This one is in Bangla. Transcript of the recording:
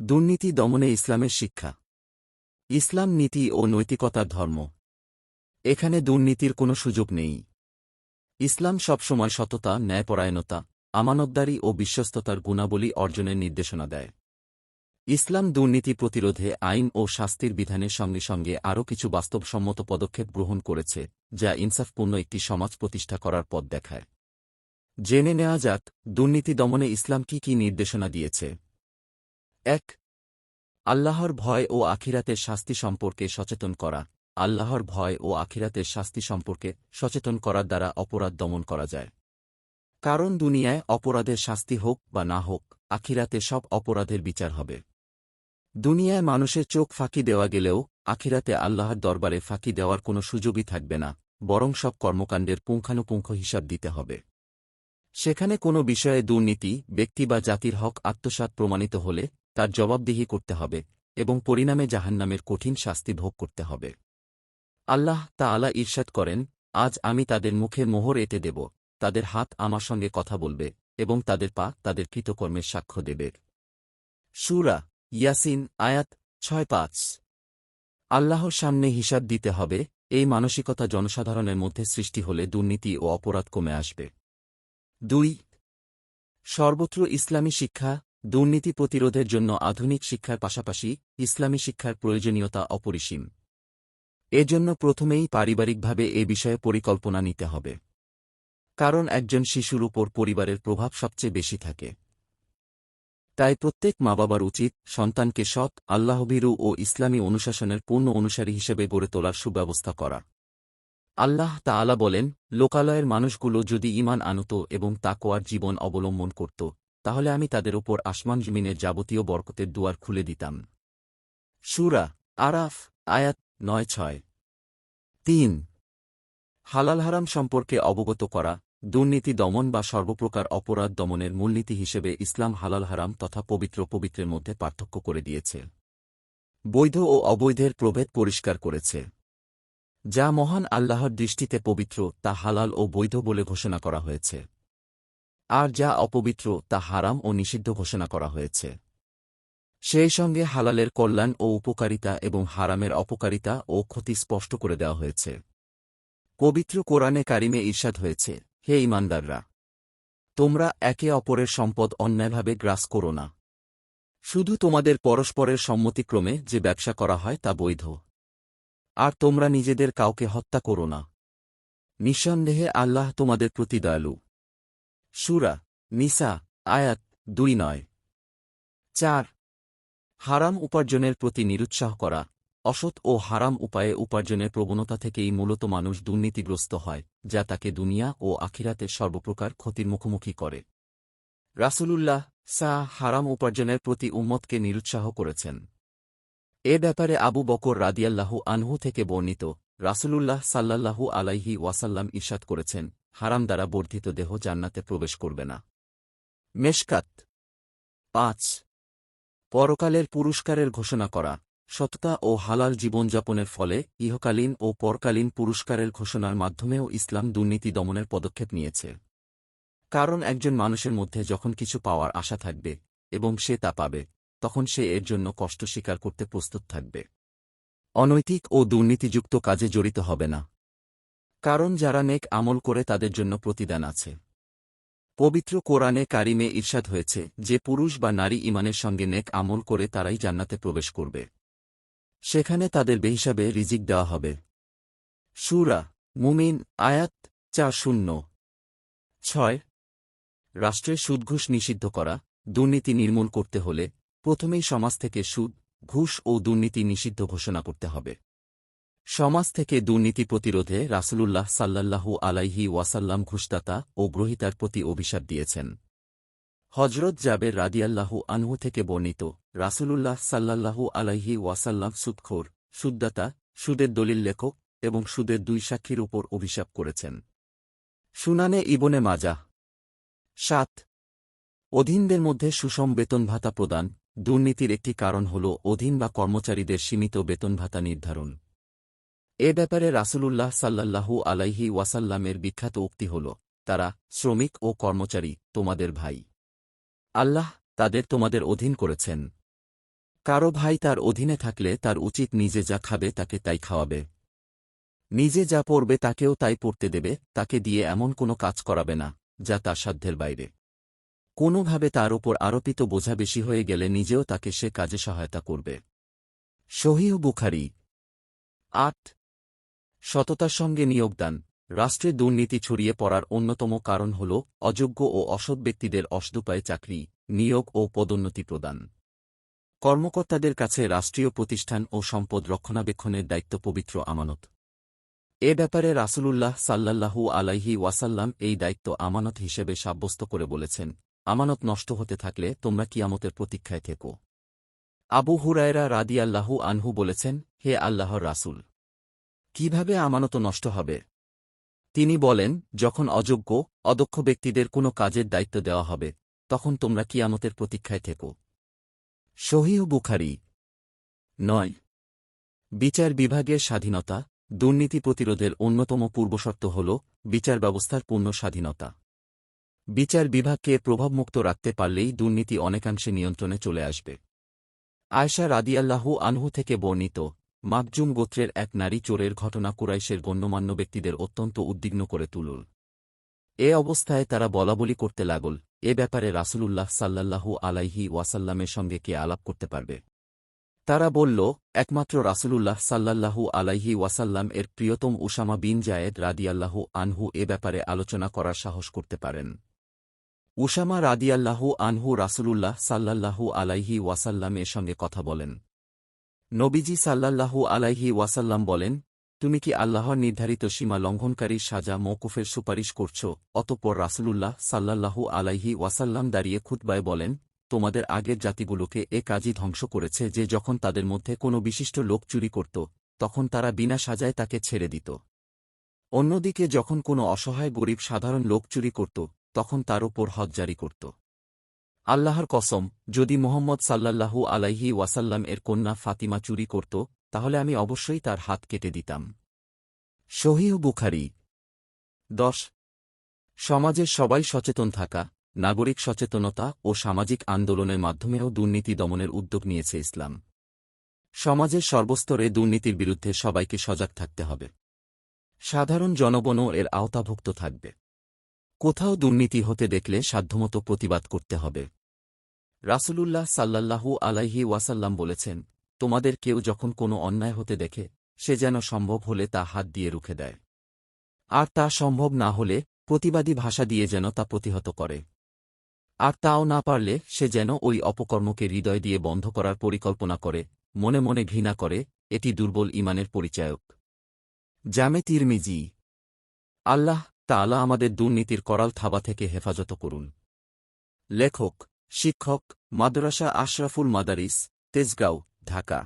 দুর্নীতি দমনে ইসলামের শিক্ষা। ইসলাম নীতি ও নৈতিকতার ধর্ম। এখানে দুর্নীতির কোনো সুযোগ নেই। ইসলাম সবসময় সততা, ন্যায়পরায়ণতা, আমানতদারি ও বিশ্বস্ততার গুণাবলী অর্জনের নির্দেশনা দেয়। ইসলাম দুর্নীতি প্রতিরোধে আইন ও শাস্তির বিধানের সঙ্গে সঙ্গে আরও কিছু বাস্তবসম্মত পদক্ষেপ গ্রহণ করেছে, যা ইনসাফপূর্ণ একটি সমাজ প্রতিষ্ঠা করার পথ দেখায়। জেনে নেওয়া যাক, দুর্নীতি দমনে ইসলাম কি কি নির্দেশনা দিয়েছে। এক, আল্লাহর ভয় ও আখিরাতের শাস্তি সম্পর্কে সচেতন করা। আল্লাহর ভয় ও আখিরাতের শাস্তি সম্পর্কে সচেতন করার দ্বারা অপরাধ দমন করা যায়। কারণ দুনিয়ায় অপরাধের শাস্তি হোক বা না হোক, আখিরাতে সব অপরাধের বিচার হবে। দুনিয়ায় মানুষের চোখ ফাঁকি দেওয়া গেলেও আখিরাতে আল্লাহর দরবারে ফাঁকি দেওয়ার কোনো সুযোগই থাকবে না, বরং সব কর্মকাণ্ডের পুঙ্খানুপুঙ্খ হিসাব দিতে হবে। সেখানে কোনো বিষয়ে দুর্নীতি, ব্যক্তি বা জাতির হক আত্মসাৎ প্রমাণিত হলে তার জবাবদিহি করতে হবে এবং পরিণামে জাহান্নামের কঠিন শাস্তি ভোগ করতে হবে। আল্লাহ তা আলা ঈর্ষাদ করেন, আজ আমি তাদের মুখে মোহর এতে দেব, তাদের হাত আমার সঙ্গে কথা বলবে এবং তাদের পা তাদের কৃতকর্মের সাক্ষ্য দেবে। সুরা ইয়াসিন, আয়াত ছয় পাঁচ। আল্লাহর সামনে হিসাব দিতে হবে, এই মানসিকতা জনসাধারণের মধ্যে সৃষ্টি হলে দুর্নীতি ও অপরাধ কমে আসবে। দুই, সর্বত্র ইসলামী শিক্ষা দুর্নীতি প্রতিরোধের জন্য আধুনিক শিক্ষার পাশাপাশি ইসলামী শিক্ষার প্রয়োজনীয়তা অপরিসীম। এজন্য প্রথমেই পারিবারিকভাবে এ বিষয়ে পরিকল্পনা নিতে হবে। কারণ একজন শিশুর উপর পরিবারের প্রভাব সবচেয়ে বেশি থাকে। তাই প্রত্যেক মা বাবার উচিত সন্তানকে সৎ আল্লাহবিরু ও ইসলামী অনুশাসনের পূর্ণ অনুসারী হিসেবে গড়ে তোলার সুব্যবস্থা করা। আল্লাহ তাআলা বলেন, লোকালয়ের মানুষগুলো যদি ইমান আনত এবং তাকোয়ার জীবন অবলম্বন করত তাহলে আমি তাদের ওপর আসমান জমিনের যাবতীয় বরকতের দুয়ার খুলে দিতাম। সুরা আরাফ, আয়াত নয় ছয়। তিন। হালাল হারাম সম্পর্কে অবগত করা, দুর্নীতি দমন বা সর্বপ্রকার অপরাধ দমনের মূলনীতি হিসেবে ইসলাম হালাল হারাম তথা পবিত্র পবিত্রের মধ্যে পার্থক্য করে দিয়েছে। বৈধ ও অবৈধের প্রভেদ পরিষ্কার করেছে। যা মহান আল্লাহর দৃষ্টিতে পবিত্র, তা হালাল ও বৈধ বলে ঘোষণা করা হয়েছে। আর যা অপবিত্র তা হারাম ও নিষিদ্ধ ঘোষণা করা হয়েছে। সেই সঙ্গে হালালের কল্যাণ ও উপকারিতা এবং হারামের অপকারিতা ও ক্ষতি স্পষ্ট করে দেওয়া হয়েছে। পবিত্র কোরআনে কারিমে ঈর্ষাদ হয়েছে, হে ইমানদাররা তোমরা একে অপরের সম্পদ অন্যায়ভাবে গ্রাস করো না। শুধু তোমাদের পরস্পরের সম্মতিক্রমে যে ব্যবসা করা হয় তা বৈধ। আর তোমরা নিজেদের কাউকে হত্যা করো না। নিঃসন্দেহে আল্লাহ তোমাদের প্রতি দয়ালু। সুরা, নিসা, আয়াত দুই নয়। চার, হারাম উপার্জনের প্রতি নিরুৎসাহ করা। অসৎ ও হারাম উপায়ে উপার্জনের প্রবণতা থেকেই মূলত মানুষ দুর্নীতিগ্রস্ত হয়, যা তাকে দুনিয়া ও আখিরাতের সর্বপ্রকার ক্ষতির মুখোমুখি করে। রাসূলুল্লাহ সা হারাম উপার্জনের প্রতি উম্মতকে নিরুৎসাহ করেছেন। এ ব্যাপারে আবু বকর রাদিয়াল্লাহু আনহু থেকে বর্ণিত, রাসূলুল্লাহ সাল্লাল্লাহু আলাইহি ওয়াসাল্লাম ঈর্ষাদ করেছেন হারাম দ্বারা বর্ধিত দেহ জান্নাতে প্রবেশ করবে না। মেশকাত। পাঁচ। পরকালের পুরস্কারের ঘোষণা করা। সততা ও হালাল জীবনযাপনের ফলে ইহকালীন ও পরকালীন পুরস্কারের ঘোষণার মাধ্যমেও ইসলাম দুর্নীতি দমনের পদক্ষেপ নিয়েছে। কারণ একজন মানুষের মধ্যে যখন কিছু পাওয়ার আশা থাকবে এবং সে তা পাবে, তখন সে এর জন্য কষ্ট স্বীকার করতে প্রস্তুত থাকবে। অনৈতিক ও দুর্নীতিযুক্ত কাজে জড়িত হবে না। কারণ যারা নেক আমল করে তাদের জন্য প্রতিদান আছে। পবিত্র কোরআনে কারিমে ঈর্ষাদ হয়েছে যে পুরুষ বা নারী ইমানের সঙ্গে নেক আমল করে তারাই জান্নাতে প্রবেশ করবে। সেখানে তাদের বেহিসাবে রিজিক দেওয়া হবে। সুরা মুমিন, আয়াত চার শূন্য। ছয়। রাষ্ট্রের সুদঘুষ নিষিদ্ধ করা, দুর্নীতি নির্মূল করতে হলে প্রথমেই সমাজ থেকে সুদ, ঘুষ ও দুর্নীতি নিষিদ্ধ ঘোষণা করতে হবে। সমাজ থেকে দুর্নীতি প্রতিরোধে রাসূলুল্লাহ সাল্লাল্লাহু আলাইহি ওয়াসাল্লাম ঘুষদাতা ও গ্রহিতার প্রতি অভিশাপ দিয়েছেন। হজরত জাবের রাদিয়াল্লাহু আনহু থেকে বর্ণিত রাসূলুল্লাহ সাল্লাল্লাহু আলাইহি ওয়াসাল্লাম সুদখোর, সুদদাতা, সুদের দলিল লেখক এবং সুদের দুই সাক্ষীর উপর অভিশাপ করেছেন। সুনানে ইবনে মাজাহ। সাত। অধীনদের মধ্যে সুষম বেতন ভাতা প্রদান দুর্নীতির একটি কারণ হল অধীন বা কর্মচারীদের সীমিত বেতন ভাতা নির্ধারণ। এ ব্যাপারে রাসূলুল্লাহ সাল্লাল্লাহু আলাইহি ওয়াসাল্লামের বিখ্যাত উক্তি হল, তারা শ্রমিক ও কর্মচারী তোমাদের ভাই। আল্লাহ তাদের তোমাদের অধীন করেছেন। কারও ভাই তার অধীনে থাকলে তার উচিত নিজে যা খাবে তাকে তাই খাওয়াবে। নিজে যা পড়বে তাকেও তাই পড়তে দেবে, তাকে দিয়ে এমন কোনো কাজ করাবে না, যা তার সাধ্যের বাইরে। কোনোভাবে তার ওপর আরোপিত বোঝা বেশি হয়ে গেলে নিজেও তাকে সে কাজে সহায়তা করবে। সহিহ বুখারি আট সততার সঙ্গে নিয়োগদান রাষ্ট্রে দুর্নীতি ছড়িয়ে পড়ার অন্যতম কারণ হল অযোগ্য ও অসৎ ব্যক্তিদের অসদুপায়ে চাকরি, নিয়োগ ও পদোন্নতি প্রদান। কর্মকর্তাদের কাছে রাষ্ট্রীয় প্রতিষ্ঠান ও সম্পদ রক্ষণাবেক্ষণের দায়িত্ব পবিত্র আমানত। এ ব্যাপারে রাসূলুল্লাহ সাল্লাল্লাহু আলাইহি ওয়াসাল্লাম এই দায়িত্ব আমানত হিসেবে সাব্যস্ত করে বলেছেন, আমানত নষ্ট হতে থাকলে তোমরা কিয়ামতের প্রতীক্ষায় থেকো। আবু হুরায়রা রাদিয়াল্লাহু আনহু বলেছেন, হে আল্লাহর রাসূল! কীভাবে আমানত নষ্ট হবে? তিনি বলেন, যখন অযোগ্য, অদক্ষ ব্যক্তিদের কোনো কাজের দায়িত্ব দেওয়া হবে, তখন তোমরা কিয়ামতের প্রতীক্ষায় থেকো। সহিহ বুখারি নয়। বিচার বিভাগের স্বাধীনতা, দুর্নীতি প্রতিরোধের অন্যতম পূর্বশর্ত হল বিচার ব্যবস্থার পূর্ণ স্বাধীনতা। বিচার বিভাগকে প্রভাবমুক্ত রাখতে পারলেই দুর্নীতি অনেকাংশে নিয়ন্ত্রণে চলে আসবে। আয়সা রাদিয়াল্লাহু আনহু থেকে বর্ণিত মাকজুম গোত্রের এক নারী চোরের ঘটনা কুরাইশের গণ্যমান্য ব্যক্তিদের অত্যন্ত উদ্বিগ্ন করে তুলল। এ অবস্থায় তারা বলাবলি করতে লাগল, এ ব্যাপারে রাসূলুল্লাহ সাল্লাল্লাহু আলাইহি ওয়াসাল্লামের সঙ্গে কে আলাপ করতে পারবে? তারা বলল, একমাত্র রাসূলুল্লাহ সাল্লাল্লাহু আলাইহি ওয়াসাল্লাম এর প্রিয়তম উসামা বিন জায়েদ রাদিয়াল্লাহু আনহু এ ব্যাপারে আলোচনা করার সাহস করতে পারেন। উসামা রাদিয়াল্লাহু আনহু রাসূলুল্লাহ সাল্লাল্লাহু আলাইহি ওয়াসাল্লাম এর সঙ্গে কথা বলেন। নবীজি সাল্লাল্লাহু আলাইহি ওয়াসাল্লাম বলেন, তুমি কি আল্লাহর নির্ধারিত সীমা লঙ্ঘনকারীর সাজা মৌকুফের সুপারিশ করছ? অতঃপর রাসূলুল্লাহ সাল্লাল্লাহু আলাইহি ওয়াসাল্লাম দাঁড়িয়ে খুতবায় বলেন, তোমাদের আগের জাতিগুলোকে এ কাজই ধ্বংস করেছে যে যখন তাদের মধ্যে কোনো বিশিষ্ট লোক চুরি করত, তখন তারা বিনা সাজায় তাকে ছেড়ে দিত। অন্যদিকে যখন কোনো অসহায় গরিব সাধারণ লোক চুরি করত, তখন তার ওপর হজ জারি করত। আল্লাহর কসম, যদি মোহাম্মদ সাল্লাল্লাহু আলাইহি ওয়াসাল্লাম এর কন্যা ফাতিমা চুরি করত, তাহলে আমি অবশ্যই তার হাত কেটে দিতাম। শহীহ বুখারি, দশ। সমাজের সবাই সচেতন থাকা, নাগরিক সচেতনতা ও সামাজিক আন্দোলনের মাধ্যমেও দুর্নীতি দমনের উদ্যোগ নিয়েছে ইসলাম। সমাজের সর্বস্তরে দুর্নীতির বিরুদ্ধে সবাইকে সজাগ থাকতে হবে। সাধারণ জনগণও এর আওতাভুক্ত থাকবে। কোথাও দুর্নীতি হতে দেখলে সাধ্যমতো প্রতিবাদ করতে হবে। রাসূলুল্লাহ সাল্লাল্লাহু আলাইহি ওয়াসাল্লাম বলেছেন, তোমাদের কেউ যখন কোনো অন্যায় হতে দেখে, সে যেন সম্ভব হলে তা হাত দিয়ে রুখে দেয়। আর তা সম্ভব না হলে প্রতিবাদী ভাষা দিয়ে যেন তা প্রতিহত করে। আর তাও না পারলে সে যেন ওই অপকর্মকে হৃদয় দিয়ে বন্ধ করার পরিকল্পনা করে, মনে মনে ঘৃণা করে, এটি দুর্বল ইমানের পরিচায়ক। জামে তিরমিজি, আল্লাহ তাআলা আমাদের দুর্নীতির করাল থাবা থেকে হেফাজত করুন। লেখক শিক্ষক মাদ্রাসা আশরাফুল মাদারিস তেজগাঁও ঢাকা।